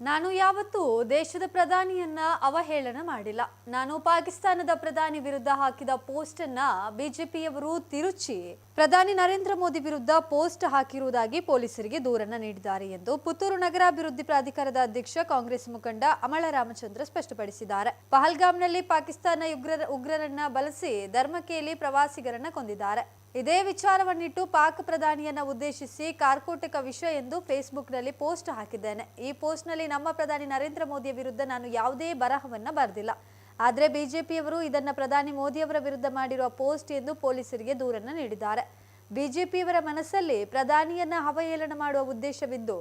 ನಾನು ಯಾವತ್ತೂ ದೇಶದ ಪ್ರಧಾನಿಯನ್ನ ಅವಹೇಳನ ಮಾಡಿಲ್ಲ. ನಾನು ಪಾಕಿಸ್ತಾನದ ಪ್ರಧಾನಿ ವಿರುದ್ಧ ಹಾಕಿದ ಪೋಸ್ಟ್ ಅನ್ನ ಬಿಜೆಪಿಯವರು ತಿರುಚಿ ಪ್ರಧಾನಿ ನರೇಂದ್ರ ಮೋದಿ ವಿರುದ್ಧ ಪೋಸ್ಟ್ ಹಾಕಿರುವುದಾಗಿ ಪೊಲೀಸರಿಗೆ ದೂರನ್ನ ನೀಡಿದ್ದಾರೆ ಎಂದು ಪುತ್ತೂರು ನಗರಾಭಿವೃದ್ಧಿ ಪ್ರಾಧಿಕಾರದ ಅಧ್ಯಕ್ಷ, ಕಾಂಗ್ರೆಸ್ ಮುಖಂಡ ಅಮಳ ರಾಮಚಂದ್ರ ಸ್ಪಷ್ಟಪಡಿಸಿದ್ದಾರೆ. ಪಹಲ್ಗಾಮ್ನಲ್ಲಿ ಪಾಕಿಸ್ತಾನ ಉಗ್ರರ, ಉಗ್ರರನ್ನ ಬಳಸಿ ಧರ್ಮಕೇಲಿ ಪ್ರವಾಸಿಗರನ್ನ ಕೊಂದಿದ್ದಾರೆ. ಇದೇ ವಿಚಾರವನ್ನಿಟ್ಟು ಪಾಕ್ ಪ್ರಧಾನಿಯನ್ನ ಉದ್ದೇಶಿಸಿ ಕಾರ್ಕೋಟಕ ವಿಷಯ ಎಂದು ಫೇಸ್ಬುಕ್ನಲ್ಲಿ ಪೋಸ್ಟ್ ಹಾಕಿದ್ದೇನೆ. ಈ ಪೋಸ್ಟ್ನಲ್ಲಿ ನಮ್ಮ ಪ್ರಧಾನಿ ನರೇಂದ್ರ ಮೋದಿಯ ವಿರುದ್ಧ ನಾನು ಯಾವುದೇ ಬರಹವನ್ನ ಬರೆದಿಲ್ಲ. ಆದರೆ ಬಿಜೆಪಿಯವರು ಇದನ್ನ ಪ್ರಧಾನಿ ಮೋದಿಯವರ ವಿರುದ್ಧ ಮಾಡಿರುವ ಪೋಸ್ಟ್ ಎಂದು ಪೊಲೀಸರಿಗೆ ದೂರನ್ನು ನೀಡಿದ್ದಾರೆ. ಬಿಜೆಪಿಯವರ ಮನಸ್ಸಲ್ಲಿ ಪ್ರಧಾನಿಯನ್ನ ಅವಹೇಳನ ಮಾಡುವ ಉದ್ದೇಶವಿದ್ದು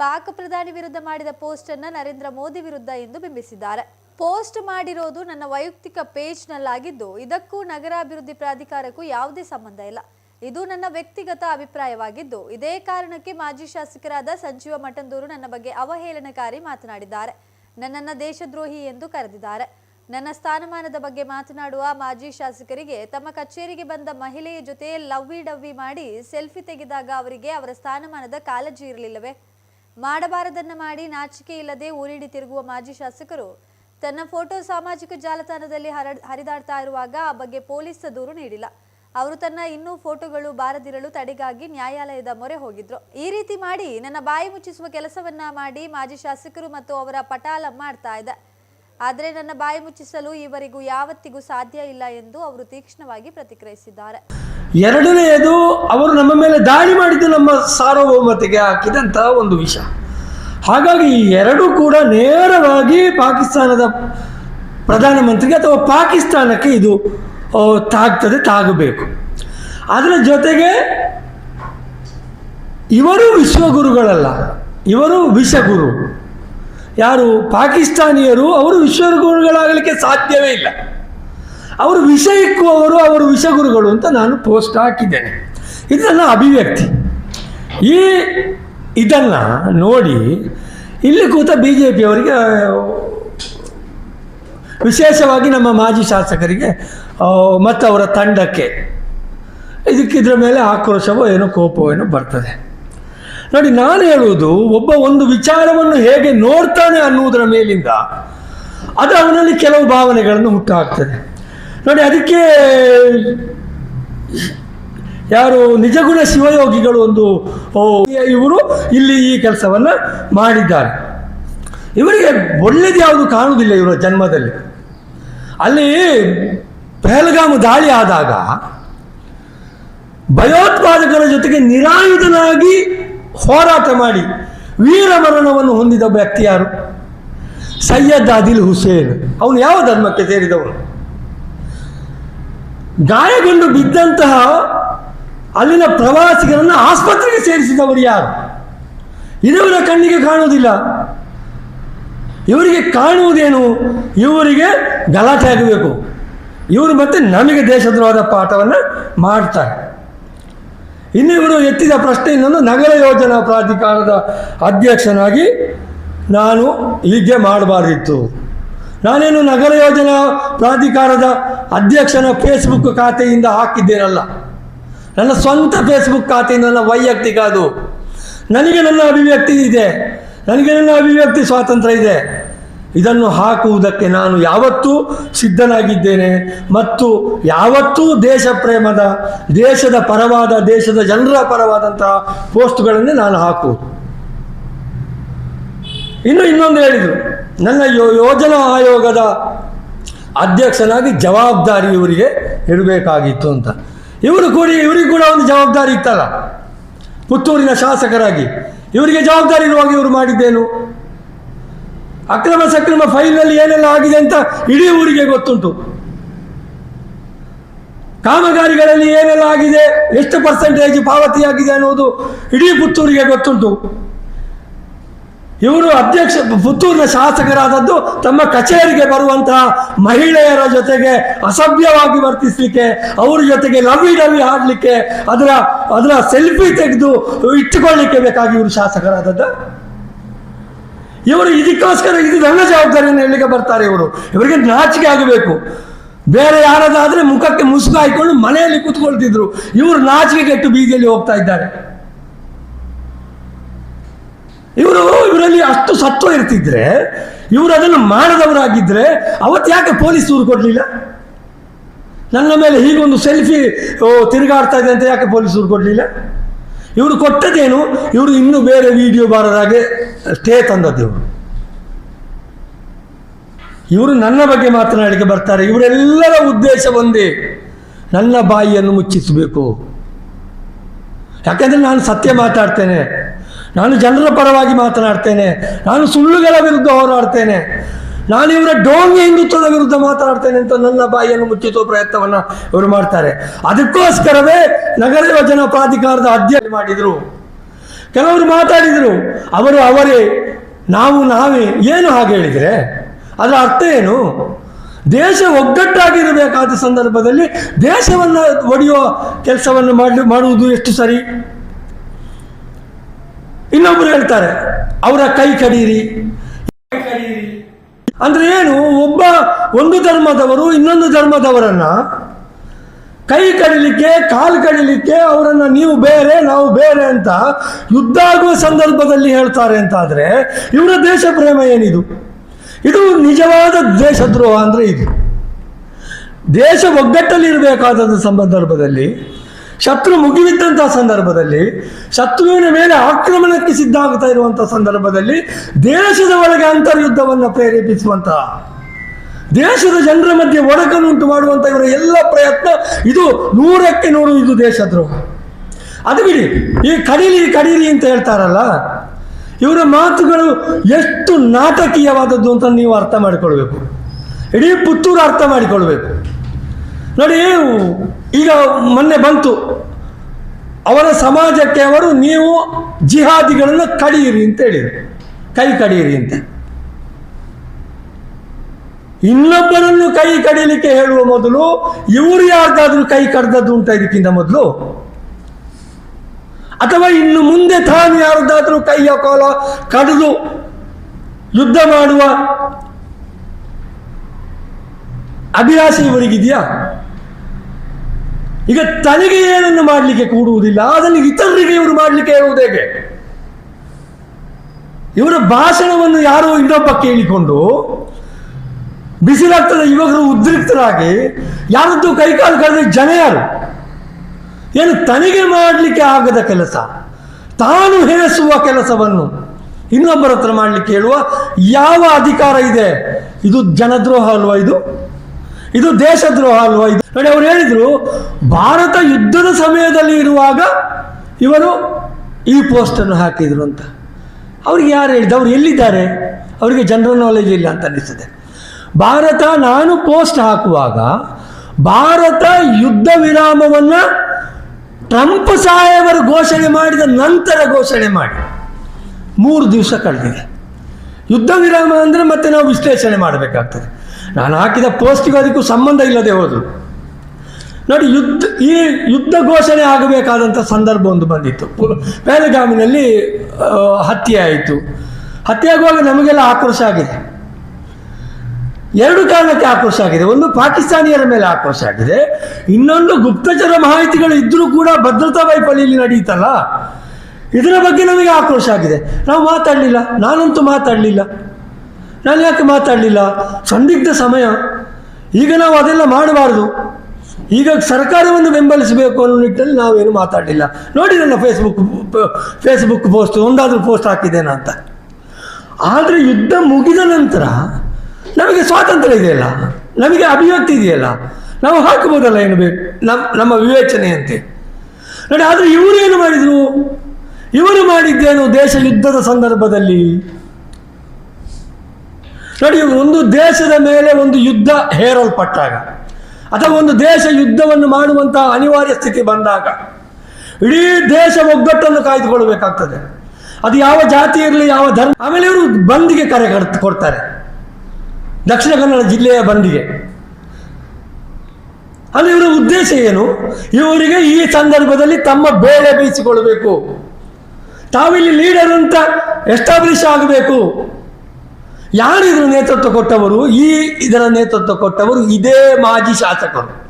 ಪಾಕ್ ಪ್ರಧಾನಿ ವಿರುದ್ಧ ಮಾಡಿದ ಪೋಸ್ಟ್ ಅನ್ನ ನರೇಂದ್ರ ಮೋದಿ ವಿರುದ್ಧ ಎಂದು ಬಿಂಬಿಸಿದ್ದಾರೆ. ಪೋಸ್ಟ್ ಮಾಡಿರೋದು ನನ್ನ ವೈಯಕ್ತಿಕ ಪೇಜ್ನಲ್ಲಾಗಿದ್ದು, ಇದಕ್ಕೂ ನಗರಾಭಿವೃದ್ಧಿ ಪ್ರಾಧಿಕಾರಕ್ಕೂ ಯಾವುದೇ ಸಂಬಂಧ ಇಲ್ಲ. ಇದು ನನ್ನ ವ್ಯಕ್ತಿಗತ ಅಭಿಪ್ರಾಯವಾಗಿದ್ದು, ಇದೇ ಕಾರಣಕ್ಕೆ ಮಾಜಿ ಶಾಸಕರಾದ ಸಂಜೀವ ಮಠಂದೂರು ನನ್ನ ಬಗ್ಗೆ ಅವಹೇಳನಕಾರಿ ಮಾತನಾಡಿದ್ದಾರೆ. ನನ್ನನ್ನು ದೇಶದ್ರೋಹಿ ಎಂದು ಕರೆದಿದ್ದಾರೆ. ನನ್ನ ಸ್ಥಾನಮಾನದ ಬಗ್ಗೆ ಮಾತನಾಡುವ ಮಾಜಿ ಶಾಸಕರಿಗೆ, ತಮ್ಮ ಕಚೇರಿಗೆ ಬಂದ ಮಹಿಳೆಯ ಜೊತೆ ಲವ್ವಿ ಡವ್ವಿ ಮಾಡಿ ಸೆಲ್ಫಿ ತೆಗೆದಾಗ ಅವರಿಗೆ ಅವರ ಸ್ಥಾನಮಾನದ ಕಾಳಜಿ ಇರಲಿಲ್ಲವೇ? ಮಾಡಬಾರದನ್ನ ಮಾಡಿ ನಾಚಿಕೆ ಇಲ್ಲದೆ ಊರಿಡಿ ತಿರುಗುವ ಮಾಜಿ ಶಾಸಕರು ತನ್ನ ಫೋಟೋ ಸಾಮಾಜಿಕ ಜಾಲತಾಣದಲ್ಲಿ ಹರ, ಹರಿದಾಡ್ತಾ ಇರುವಾಗ ಆ ಬಗ್ಗೆ ಪೊಲೀಸ್ ದೂರು ನೀಡಿಲ್ಲ. ಅವರು ತನ್ನ ಇನ್ನೂ ಫೋಟೋಗಳು ಬಾರದಿರಲು ತಡೆಗಾಗಿ ನ್ಯಾಯಾಲಯದ ಮೊರೆ ಹೋಗಿದ್ರು. ಈ ರೀತಿ ಮಾಡಿ ನನ್ನ ಬಾಯಿ ಮುಚ್ಚಿಸುವ ಕೆಲಸವನ್ನ ಮಾಡಿ ಮಾಜಿ ಶಾಸಕರು ಮತ್ತು ಅವರ ಪಟಾಲ ಮಾಡ್ತಾ ಇದೆ. ಆದರೆ ನನ್ನ ಬಾಯಿ ಮುಚ್ಚಿಸಲು ಇವರಿಗೂ ಯಾವತ್ತಿಗೂ ಸಾಧ್ಯ ಇಲ್ಲ ಎಂದು ಅವರು ತೀಕ್ಷ್ಣವಾಗಿ ಪ್ರತಿಕ್ರಿಯಿಸಿದ್ದಾರೆ. ಎರಡನೆಯದು, ಅವರು ನಮ್ಮ ಮೇಲೆ ದಾಳಿ ಮಾಡಿದ್ದು ನಮ್ಮ ಸಾರ್ವಭೌಮತೆಗೆ ಹಾಕಿದಂತಹ ಒಂದು ವಿಷ ಹಾಗಾಗಿ ಈ ಎರಡೂ ಕೂಡ ನೇರವಾಗಿ ಪಾಕಿಸ್ತಾನದ ಪ್ರಧಾನಮಂತ್ರಿಗೆ ಅಥವಾ ಪಾಕಿಸ್ತಾನಕ್ಕೆ ಇದು ತಾಗ್ತದೆ, ತಾಗಬೇಕು. ಅದರ ಜೊತೆಗೆ ಇವರು ವಿಶ್ವಗುರುಗಳಲ್ಲ. ಇವರು ವಿಷಗುರು. ಯಾರು? ಪಾಕಿಸ್ತಾನಿಯರು, ಅವರು ವಿಶ್ವಗುರುಗಳಾಗಲಿಕ್ಕೆ ಸಾಧ್ಯವೇ ಇಲ್ಲ. ಅವರು ವಿಷ ಇಕ್ಕುವವರು ಅವರು ವಿಷಗುರುಗಳು ಅಂತ ನಾನು ಪೋಸ್ಟ್ ಹಾಕಿದ್ದೇನೆ. ಇದು ಅಭಿವ್ಯಕ್ತಿ. ಈ ಇದನ್ನು ನೋಡಿ ಇಲ್ಲಿ ಕೂತ ಬಿ ಜೆ ಪಿಯವರಿಗೆ ವಿಶೇಷವಾಗಿ ನಮ್ಮ ಮಾಜಿ ಶಾಸಕರಿಗೆ ಮತ್ತು ಅವರ ತಂಡಕ್ಕೆ ಇದಕ್ಕಿದ್ರ ಮೇಲೆ ಆಕ್ರೋಶವೋ ಏನೋ ಕೋಪವೋ ಏನೋ ಬರ್ತದೆ. ನೋಡಿ, ನಾನು ಹೇಳುವುದು, ಒಬ್ಬ ಒಂದು ವಿಚಾರವನ್ನು ಹೇಗೆ ನೋಡ್ತಾನೆ ಅನ್ನುವುದರ ಮೇಲಿಂದ ಅದು ಅವನಲ್ಲಿ ಕೆಲವು ಭಾವನೆಗಳನ್ನು ಹುಟ್ಟುಹಾಕ್ತದೆ ನೋಡಿ, ಅದಕ್ಕೆ ಯಾರು ನಿಜಗುಣ ಶಿವಯೋಗಿಗಳು ಒಂದು ಇವರು ಇಲ್ಲಿ ಈ ಕೆಲಸವನ್ನು ಮಾಡಿದ್ದಾರೆ. ಇವರಿಗೆ ಒಳ್ಳೇದು ಯಾವುದು ಕಾಣುವುದಿಲ್ಲ ಇವರ ಜನ್ಮದಲ್ಲಿ. ಅಲ್ಲಿ ಪಹಲ್ಗಾಮ್ ದಾಳಿ ಆದಾಗ ಭಯೋತ್ಪಾದಕರ ಜೊತೆಗೆ ನಿರಾಯುಧನಾಗಿ ಹೋರಾಟ ಮಾಡಿ ವೀರ ಮರಣವನ್ನು ಹೊಂದಿದ ವ್ಯಕ್ತಿ ಯಾರು? ಸೈಯದ್ ಆದಿಲ್ ಹುಸೇನ್. ಅವನು ಯಾವ ಧರ್ಮಕ್ಕೆ ಸೇರಿದವನು? ಗಾಯಗೊಂಡು ಬಿದ್ದಂತಹ ಅಲ್ಲಿನ ಪ್ರವಾಸಿಗರನ್ನು ಆಸ್ಪತ್ರೆಗೆ ಸೇರಿಸಿದವರು ಯಾರು? ಇದವರ ಕಣ್ಣಿಗೆ ಕಾಣುವುದಿಲ್ಲ. ಇವರಿಗೆ ಕಾಣುವುದೇನು? ಇವರಿಗೆ ಗಲಾಟೆ ಆಗಬೇಕು. ಇವರು ಮತ್ತೆ ನಮಗೆ ದೇಶದ್ರೋಹದ ಪಾಠವನ್ನು ಮಾಡ್ತಾರೆ. ಇನ್ನು ಇವರು ಎತ್ತಿದ ಪ್ರಶ್ನೆ ಇನ್ನೊಂದು, ನಗರ ಯೋಜನಾ ಪ್ರಾಧಿಕಾರದ ಅಧ್ಯಕ್ಷನಾಗಿ ನಾನು ಹೀಗೆ ಮಾಡಬಾರ್ದಿತ್ತು. ನಾನೇನು ನಗರ ಯೋಜನಾ ಪ್ರಾಧಿಕಾರದ ಅಧ್ಯಕ್ಷನ ಫೇಸ್ಬುಕ್ ಖಾತೆಯಿಂದ ಹಾಕಿದ್ದೇನಲ್ಲ. ನನ್ನ ಸ್ವಂತ ಫೇಸ್ಬುಕ್ ಖಾತೆ ನನ್ನ ವೈಯಕ್ತಿಕ ಅದು. ನನಗೆ ನನ್ನ ಅಭಿವ್ಯಕ್ತಿ ಇದೆ. ನನಗೆ ನನ್ನ ಅಭಿವ್ಯಕ್ತಿ ಸ್ವಾತಂತ್ರ್ಯ ಇದೆ. ಇದನ್ನು ಹಾಕುವುದಕ್ಕೆ ನಾನು ಯಾವತ್ತೂ ಸಿದ್ಧನಾಗಿದ್ದೇನೆ. ಮತ್ತು ಯಾವತ್ತೂ ದೇಶ ಪ್ರೇಮದ, ದೇಶದ ಪರವಾದ, ದೇಶದ ಜನರ ಪರವಾದಂತಹ ಪೋಸ್ಟ್ಗಳನ್ನೇ ನಾನು ಹಾಕುವುದು. ಇನ್ನು ಇನ್ನೊಂದು ಹೇಳಿದರು, ನನ್ನ ಯೋ, ಯೋಜನಾ ಆಯೋಗದ ಅಧ್ಯಕ್ಷನಾಗಿ ಜವಾಬ್ದಾರಿ ಇವರಿಗೆ ಇರಬೇಕಾಗಿತ್ತು ಅಂತ. ಇವರು ಕೂಡ, ಇವರಿಗೆ ಕೂಡ ಒಂದು ಜವಾಬ್ದಾರಿ ಇತ್ತಲ್ಲ. ಪುತ್ತೂರಿನ ಶಾಸಕರಾಗಿ. ಇವರಿಗೆ ಜವಾಬ್ದಾರಿ ಇರುವಾಗ ಇವರು ಮಾಡಿದ್ದೇನು? ಅಕ್ರಮ ಸಕ್ರಮ ಫೈಲ್ನಲ್ಲಿ ಏನೆಲ್ಲ ಆಗಿದೆ ಅಂತ ಇಡೀ ಊರಿಗೆ ಗೊತ್ತುಂಟು. ಕಾಮಗಾರಿಗಳಲ್ಲಿ ಏನೆಲ್ಲ ಆಗಿದೆ? ಎಷ್ಟು ಪರ್ಸೆಂಟೇಜ್ ಪಾವತಿಯಾಗಿದೆ ಅನ್ನೋದು ಇಡೀ ಪುತ್ತೂರಿಗೆ ಗೊತ್ತುಂಟು. ಇವರು ಅಧ್ಯಕ್ಷ, ಪುತ್ತೂರಿನ ಶಾಸಕರಾದದ್ದು ತಮ್ಮ ಕಚೇರಿಗೆ ಬರುವಂತಹ ಮಹಿಳೆಯರ ಜೊತೆಗೆ ಅಸಭ್ಯವಾಗಿ ವರ್ತಿಸಲಿಕ್ಕೆ, ಅವ್ರ ಜೊತೆಗೆ ಲವಿ ಡವಿ ಆಡಲಿಕ್ಕೆ, ಅದರ ಅದರ ಸೆಲ್ಫಿ ತೆಗೆದು ಇಟ್ಟುಕೊಳ್ಳಿಕ್ಕೆ ಬೇಕಾಗಿ ಇವರು ಶಾಸಕರಾದದ್ದು. ಇವರು ಇದಕ್ಕೋಸ್ಕರ ಇದು ನನ್ನ ಜವಾಬ್ದಾರಿಯನ್ನು ಹೇಳಲಿಕ್ಕೆ ಬರ್ತಾರೆ ಇವರು. ಇವರಿಗೆ ನಾಚಿಕೆ ಆಗಬೇಕು. ಬೇರೆ ಯಾರದಾದ್ರೆ ಮುಖಕ್ಕೆ ಮುಸುಕು ಹಾಕಿಕೊಂಡು ಮನೆಯಲ್ಲಿ ಕೂತ್ಕೊಳ್ತಿದ್ರು. ಇವರು ನಾಚಿಕೆಗೆಟ್ಟು ಬೀದಿಯಲ್ಲಿ ಹೋಗ್ತಾ ಇದ್ದಾರೆ. ಇವರು ಅಷ್ಟು ಸತ್ವ ಇರ್ತಿದ್ರೆ, ಇವರು ಅದನ್ನು ಮಾಡದವರಾಗಿದ್ದರೆ ಅವತ್ತು ಯಾಕೆ ಪೊಲೀಸ್ ದೂರು ಕೊಡಲಿಲ್ಲ? ನನ್ನ ಮೇಲೆ ಹೀಗೊಂದು ಸೆಲ್ಫಿ ತಿರುಗಾಡ್ತಾ ಇದೆ ಅಂತ ಯಾಕೆ ಪೊಲೀಸ್ ದೂರು ಕೊಡಲಿಲ್ಲ? ಇವರು ಕೊಟ್ಟದೇನು ಇವರು ಇನ್ನೂ ಬೇರೆ ವಿಡಿಯೋ ಬಾರದಾಗೆ ಸ್ಟೇ ತಂದದ್ದು ಇವರು. ಇವರು ನನ್ನ ಬಗ್ಗೆ ಮಾತನಾಡಲಿಕ್ಕೆ ಬರ್ತಾರೆ. ಇವರೆಲ್ಲರ ಉದ್ದೇಶ ಒಂದೇ, ನನ್ನ ಬಾಯಿಯನ್ನು ಮುಚ್ಚಿಸಬೇಕು. ಯಾಕಂದರೆ ನಾನು ಸತ್ಯ ಮಾತಾಡ್ತೇನೆ. ನಾನು ಜನರ ಪರವಾಗಿ ಮಾತನಾಡ್ತೇನೆ. ನಾನು ಸುಳ್ಳುಗಳ ವಿರುದ್ಧ ಹೋರಾಡ್ತೇನೆ. ನಾನು ಇವರ ಡೋಂಗಿ ಹಿಂದುತ್ವದ ವಿರುದ್ಧ ಮಾತನಾಡ್ತೇನೆ ಅಂತ ನನ್ನ ಬಾಯಿಯನ್ನು ಮುಚ್ಚಿಸುವ ಪ್ರಯತ್ನವನ್ನು ಇವರು ಮಾಡ್ತಾರೆ. ಅದಕ್ಕೋಸ್ಕರವೇ ನಗರ ಯೋಜನಾ ಪ್ರಾಧಿಕಾರದ ಅಧ್ಯಯನ ಮಾಡಿದರು. ಕೆಲವರು ಮಾತಾಡಿದರು. ಅವರು ಅವರೇ, ನಾವು, ನಾವೇ, ಏನು ಹಾಗೆ ಹೇಳಿದರೆ? ಅದರ ಅರ್ಥ ಏನು? ದೇಶ ಒಗ್ಗಟ್ಟಾಗಿರಬೇಕಾದ ಸಂದರ್ಭದಲ್ಲಿ ದೇಶವನ್ನು ಒಡೆಯುವ ಕೆಲಸವನ್ನು ಮಾಡಿ, ಮಾಡುವುದು ಎಷ್ಟು ಸರಿ? ಹೇಳ್ತಾರೆ, ಅವರ ಕೈ ಕಡೀರಿ ಅಂದ್ರೆ ಏನು? ಒಬ್ಬ ಒಂದು ಧರ್ಮದವರು ಇನ್ನೊಂದು ಧರ್ಮದವರನ್ನ ಕೈ ಕಡಿಲಿಕ್ಕೆ, ಕಾಲು ಕಡಿಲಿಕ್ಕೆ ಅವರನ್ನ ನೀವು ಬೇರೆ, ನಾವು ಬೇರೆ ಅಂತ ಯುದ್ಧ ಆಗುವ ಸಂದರ್ಭದಲ್ಲಿ ಹೇಳ್ತಾರೆ ಅಂತಾದ್ರೆ, ಇವರ ದೇಶ ಪ್ರೇಮ ಏನಿದು? ಇದು ನಿಜವಾದ ದೇಶದ್ರೋಹ ಅಂದ್ರೆ ಇದು. ದೇಶ ಒಗ್ಗಟ್ಟಲ್ಲಿ ಇರಬೇಕಾದ ಸಂದರ್ಭದಲ್ಲಿ ಶತ್ರು ಮುಗಿಬಿದ್ದಂತಹ ಸಂದರ್ಭದಲ್ಲಿ, ಶತ್ರುವಿನ ಮೇಲೆ ಆಕ್ರಮಣಕ್ಕೆ ಸಿದ್ಧ ಆಗ್ತಾ ಇರುವಂತಹ ಸಂದರ್ಭದಲ್ಲಿ ದೇಶದ ಒಳಗೆ ಅಂತರ್ಯುದ್ಧವನ್ನು ಪ್ರೇರೇಪಿಸುವಂತಹ, ದೇಶದ ಜನರ ಮಧ್ಯೆ ಒಡಕನ್ನುಂಟು ಮಾಡುವಂತ ಇವರ ಎಲ್ಲ ಪ್ರಯತ್ನ ಇದು ನೂರಕ್ಕೆ ನೂರು ಇದು ದೇಶದ್ರೋಹ. ಅದು ಬಿಡಿ, ಈ ಕಡೀಲಿ ಕಡೀರಿ ಅಂತ ಹೇಳ್ತಾರಲ್ಲ, ಇವರ ಮಾತುಗಳು ಎಷ್ಟು ನಾಟಕೀಯವಾದದ್ದು ಅಂತ ನೀವು ಅರ್ಥ ಮಾಡಿಕೊಳ್ಬೇಕು. ಇಡೀ ಪುತ್ತೂರು ಅರ್ಥ ಮಾಡಿಕೊಳ್ಬೇಕು. ನೋಡಿ, ಈಗ ಮೊನ್ನೆ ಬಂತು. ಅವರ ಸಮಾಜಕ್ಕೆ ಅವರು, ನೀವು ಜಿಹಾದಿಗಳನ್ನು ಕಡಿಯಿರಿ ಅಂತ ಹೇಳಿದರು. ಕೈ ಕಡಿಯಿರಿ ಅಂತ. ಇನ್ನೊಬ್ಬರನ್ನು ಕೈ ಕಡಿಲಿಕ್ಕೆ ಹೇಳುವ ಮೊದಲು, ಇವರು ಯಾರ್ದಾದ್ರೂ ಕೈ ಕಡ್ದದ್ದು ಉಂಟ ಇದಕ್ಕಿಂತ ಮೊದಲು? ಅಥವಾ ಇನ್ನು ಮುಂದೆ ತಾನು ಯಾರದಾದ್ರೂ ಕೈಯ ಕಾಲ ಕಡಿದು ಯುದ್ಧ ಮಾಡುವ ಅಭಿಲಾಷೆ ಇವರಿಗಿದೆಯಾ? ಈಗ ತನಗೆ ಏನನ್ನು ಮಾಡಲಿಕ್ಕೆ ಕೂಡುವುದಿಲ್ಲ, ಅದನ್ನು ಇತರರಿಗೆ ಇವರು ಮಾಡಲಿಕ್ಕೆ ಹೇಳುವುದು ಹೇಗೆ? ಇವರ ಭಾಷಣವನ್ನು ಯಾರೋ ಇನ್ನೊಬ್ಬ ಕೇಳಿಕೊಂಡು, ಬಿಸಿಲಾಗ್ತದೆ ಯುವಕರು ಉದ್ರಿಕ್ತರಾಗಿ, ಯಾರದ್ದು ಕೈಕಾಲು ಕಳೆದ ಜನ ಯಾರು? ಏನು ತನಗೆ ಮಾಡಲಿಕ್ಕೆ ಆಗದ ಕೆಲಸ, ತಾನು ಹೇಳಿಸುವ ಕೆಲಸವನ್ನು ಇನ್ನೊಬ್ಬರ ಹತ್ರ ಮಾಡಲಿಕ್ಕೆ ಹೇಳುವ ಯಾವ ಅಧಿಕಾರ ಇದೆ? ಇದು ಜನದ್ರೋಹ ಅಲ್ವಾ ಇದು? ಇದು ದೇಶದ್ರೋಹ ಅಲ್ವಾ ಇದು? ನೋಡಿ, ಅವ್ರು ಹೇಳಿದ್ರು, ಭಾರತ ಯುದ್ಧದ ಸಮಯದಲ್ಲಿ ಇರುವಾಗ ಇವರು ಈ ಪೋಸ್ಟನ್ನು ಹಾಕಿದ್ರು ಅಂತ. ಅವ್ರಿಗೆ ಯಾರು ಹೇಳಿದ್ದು? ಅವ್ರು ಎಲ್ಲಿದ್ದಾರೆ? ಅವರಿಗೆ ಜನರಲ್ ನಾಲೆಜ್ ಇಲ್ಲ ಅಂತ ಅನ್ನಿಸ್ತದೆ. ಭಾರತ, ನಾನು ಪೋಸ್ಟ್ ಹಾಕುವಾಗ ಭಾರತ ಯುದ್ಧ ವಿರಾಮವನ್ನು ಟ್ರಂಪ್ ಸಾಹೇಬರು ಘೋಷಣೆ ಮಾಡಿದ ನಂತರ ಘೋಷಣೆ ಮಾಡಿ. ಮೂರು ದಿವಸ ಕಳೆದಿದೆ. ಯುದ್ಧ ವಿರಾಮ ಅಂದರೆ ಮತ್ತೆ ನಾವು ವಿಶ್ಲೇಷಣೆ ಮಾಡಬೇಕಾಗ್ತದೆ. ನಾನು ಹಾಕಿದ ಪೋಸ್ಟಿಗೂ ಅದಕ್ಕೂ ಸಂಬಂಧ ಇಲ್ಲದೆ ಹೋದರು. ನೋಡಿ, ಯುದ್ಧ, ಈ ಯುದ್ಧ ಘೋಷಣೆ ಆಗಬೇಕಾದಂಥ ಸಂದರ್ಭ ಒಂದು ಬಂದಿತ್ತು. ಪು- ಪಹಲ್ಗಾಮಿನಲ್ಲಿ ಹತ್ಯೆ ಆಯಿತು. ಹತ್ಯೆ ಆಗುವಾಗ ನಮಗೆಲ್ಲ ಆಕ್ರೋಶ ಆಗಿದೆ. ಎರಡು ಕಾರಣಕ್ಕೆ ಆಕ್ರೋಶ ಆಗಿದೆ. ಒಂದು ಪಾಕಿಸ್ತಾನಿಯರ ಮೇಲೆ ಆಕ್ರೋಶ ಆಗಿದೆ. ಇನ್ನೊಂದು ಗುಪ್ತಚರ ಮಾಹಿತಿಗಳು ಇದ್ದರೂ ಕೂಡ ಭದ್ರತಾ ವೈಫಲ್ಯಲ್ಲಿ ನಡೀತಲ್ಲ ಇದರ ಬಗ್ಗೆ ನಮಗೆ ಆಕ್ರೋಶ ಆಗಿದೆ. ನಾವು ಮಾತಾಡಲಿಲ್ಲ, ನಾನಂತೂ ಮಾತಾಡಲಿಲ್ಲ. ನಾನು ಯಾಕೆ ಮಾತಾಡಲಿಲ್ಲ? ಸಂದಿಗ್ಧ ಸಮಯ. ಈಗ ನಾವು ಅದೆಲ್ಲ ಮಾಡಬಾರ್ದು. ಈಗ ಸರ್ಕಾರವನ್ನು ಬೆಂಬಲಿಸಬೇಕು ಅನ್ನೋ ನಿಟ್ಟಿನಲ್ಲಿ ನಾವೇನು ಮಾತಾಡಲಿಲ್ಲ. ನೋಡಿ ನನ್ನ ಫೇಸ್ಬುಕ್ ಫೇಸ್ಬುಕ್ ಪೋಸ್ಟ್ ಒಂದಾದರೂ ಪೋಸ್ಟ್ ಹಾಕಿದ್ದೇನೆ ಅಂತ. ಆದರೆ ಯುದ್ಧ ಮುಗಿದ ನಂತರ ನಮಗೆ ಸ್ವಾತಂತ್ರ್ಯ ಇದೆಯಲ್ಲ? ನಮಗೆ ಅಭಿವ್ಯಕ್ತಿ ಇದೆಯಲ್ಲ? ನಾವು ಹಾಕಬಹುದಲ್ಲ ಏನು ಬೇಕು? ನಮ್ಮ ನಮ್ಮ ವಿವೇಚನೆಯಂತೆ ನೋಡಿ, ಆದರೆ ಇವರು ಏನು ಮಾಡಿದರು? ಇವರು ಮಾಡಿದ್ದೇನು ದೇಶ ಯುದ್ಧದ ಸಂದರ್ಭದಲ್ಲಿ? ನೋಡಿ, ಒಂದು ದೇಶದ ಮೇಲೆ ಒಂದು ಯುದ್ಧ ಹೇರಲ್ಪಟ್ಟಾಗ, ಅಥವಾ ಒಂದು ದೇಶ ಯುದ್ಧವನ್ನು ಮಾಡುವಂತಹ ಅನಿವಾರ್ಯ ಸ್ಥಿತಿ ಬಂದಾಗ, ಇಡೀ ದೇಶ ಒಗ್ಗಟ್ಟನ್ನು ಕಾಯ್ದುಕೊಳ್ಳಬೇಕಾಗ್ತದೆ. ಅದು ಯಾವ ಜಾತಿ ಇರಲಿ, ಯಾವ ಧರ್ಮ, ಆಮೇಲೆ ಇವರು ಬಂದಿಗೆ ಕರೆ ಕಡ್- ಕೊಡ್ತಾರೆ. ದಕ್ಷಿಣ ಕನ್ನಡ ಜಿಲ್ಲೆಯ ಬಂದಿಗೆ. ಅಲ್ಲಿ ಇವರ ಉದ್ದೇಶ ಏನು? ಇವರಿಗೆ ಈ ಸಂದರ್ಭದಲ್ಲಿ ತಮ್ಮ ಬೇಳೆ ಬೇಯಿಸಿಕೊಳ್ಳಬೇಕು ತಾವಿಲ್ಲಿ ಲೀಡರ್ ಅಂತ ಎಸ್ಟಾಬ್ಲಿಷ್ ಆಗಬೇಕು. ಯಾರು ಇದರ ನೇತೃತ್ವ ಕೊಟ್ಟವರು? ಈ ಇದರ ನೇತೃತ್ವ ಕೊಟ್ಟವರು ಇದೇ ಮಾಜಿ ಶಾಸಕರು.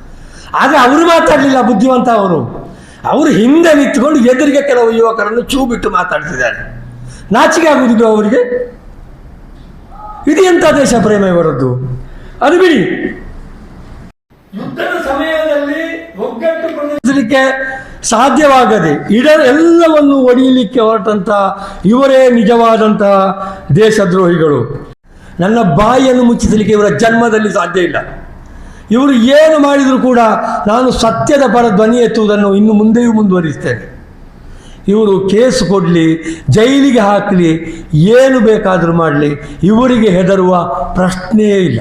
ಆದರೆ ಅವರು ಮಾತಾಡಲಿಲ್ಲ ಬುದ್ಧಿವಂತ ಅವರು. ಅವರು ಹಿಂದೆ ನಿಂತ್ಕೊಂಡು ಎದುರಿಗೆ ಕೆಲವು ಯುವಕರನ್ನು ಚೂ ಬಿಟ್ಟು ಮಾತಾಡ್ತಿದ್ದಾರೆ. ನಾಚಿಕೆ ಆಗುವುದಿಲ್ಲ ಅವರಿಗೆ? ಇದು ಎಂಥ ದೇಶ ಪ್ರೇಮ ಇವರದ್ದು? ಅದು ಬಿಡಿ. ಯುದ್ಧದ ಸಮಯದಲ್ಲಿ ಒಗ್ಗಟ್ಟು ಸಾಧ್ಯವಾಗದೆ ಇಡ ಎಲ್ಲವನ್ನು ಒಡೆಯಲಿಕ್ಕೆ ಹೊರಟಂತಹ ಇವರೇ ನಿಜವಾದಂತಹ ದೇಶದ್ರೋಹಿಗಳು. ನನ್ನ ಬಾಯಿಯನ್ನು ಮುಚ್ಚಿಸಲಿಕ್ಕೆ ಇವರ ಜನ್ಮದಲ್ಲಿ ಸಾಧ್ಯ ಇಲ್ಲ. ಇವರು ಏನು ಮಾಡಿದರೂ ಕೂಡ ನಾನು ಸತ್ಯದ ಪರ ಧ್ವನಿ ಎತ್ತುವುದನ್ನು ಇನ್ನು ಮುಂದೆಯೂ ಮುಂದುವರಿಸ್ತೇನೆ ಇವರು ಕೇಸು ಕೊಡಲಿ, ಜೈಲಿಗೆ ಹಾಕಲಿ, ಏನು ಬೇಕಾದರೂ ಮಾಡಲಿ, ಇವರಿಗೆ ಹೆದರುವ ಪ್ರಶ್ನೆಯೇ ಇಲ್ಲ.